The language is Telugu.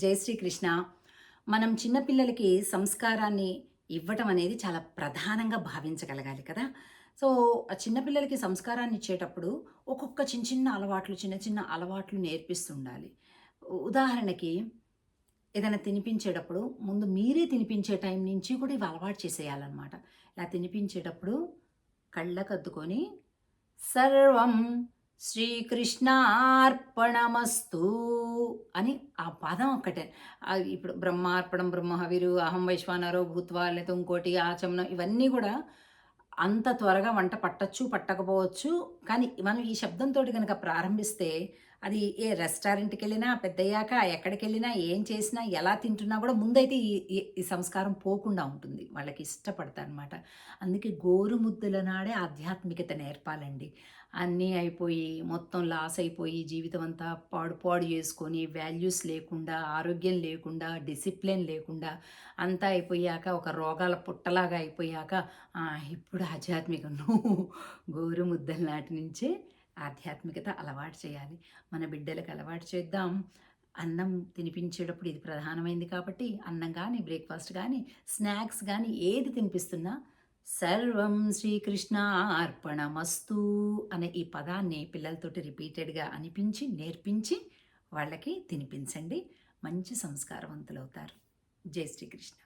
జై శ్రీకృష్ణ. మనం చిన్నపిల్లలకి సంస్కారాన్ని ఇవ్వటం అనేది చాలా ప్రధానంగా భావించగలగాలి కదా. సో చిన్నపిల్లలకి సంస్కారాన్ని ఇచ్చేటప్పుడు ఒక్కొక్క చిన్న చిన్న అలవాట్లు చిన్న చిన్న అలవాట్లు నేర్పిస్తుండాలి. ఉదాహరణకి ఏదైనా తినిపించేటప్పుడు ముందు మీరే తినిపించే టైం నుంచి కూడా ఇవి అలవాటు చేసేయాలన్నమాట. ఇలా తినిపించేటప్పుడు కళ్ళకద్దుకొని సర్వం శ్రీకృష్ణార్పణమస్తూ అని ఆ పదం ఒక్కటే. ఇప్పుడు బ్రహ్మార్పణం బ్రహ్మహవిరు అహం వైశ్వానరో భూత్వా లేదా ఇంకోటి ఆచమనం ఇవన్నీ కూడా అంత త్వరగా వంట పట్టచ్చు పట్టకపోవచ్చు. కానీ మనం ఈ శబ్దంతో కనుక ప్రారంభిస్తే అది ఏ రెస్టారెంట్కి వెళ్ళినా పెద్దయ్యాక ఎక్కడికి వెళ్ళినా ఏం చేసినా ఎలా తింటున్నా కూడా ముందైతే ఈ ఈ- సంస్కారం పోకుండా ఉంటుంది. వాళ్ళకి ఇష్టపడతారనమాట అందుకే గోరుముద్దుల నాడే ఆధ్యాత్మికత నేర్పాలండి. అన్నీ అయిపోయి మొత్తం లాస్ అయిపోయి జీవితం అంతా పాడు పాడు చేసుకొని వాల్యూస్ లేకుండా ఆరోగ్యం లేకుండా డిసిప్లిన్ లేకుండా అంతా అయిపోయాక ఒక రోగాల పుట్టలాగా అయిపోయాక ఇప్పుడు ఆధ్యాత్మికం. నువ్వు నాటి నుంచే ఆధ్యాత్మికత అలవాటు చేయాలి. మన బిడ్డలకు అలవాటు చేద్దాం. అన్నం తినిపించేటప్పుడు ఇది ప్రధానమైంది కాబట్టి అన్నం కానీ బ్రేక్ఫాస్ట్ కానీ స్నాక్స్ కానీ ఏది తినిపిస్తున్నా సర్వం శ్రీకృష్ణ అర్పణమస్తు అనే ఈ పదాన్ని పిల్లలతోటి రిపీటెడ్గా అనిపించి నేర్పించి వాళ్ళకి తినిపించండి. మంచి సంస్కారవంతులవుతారు. జై శ్రీకృష్ణ.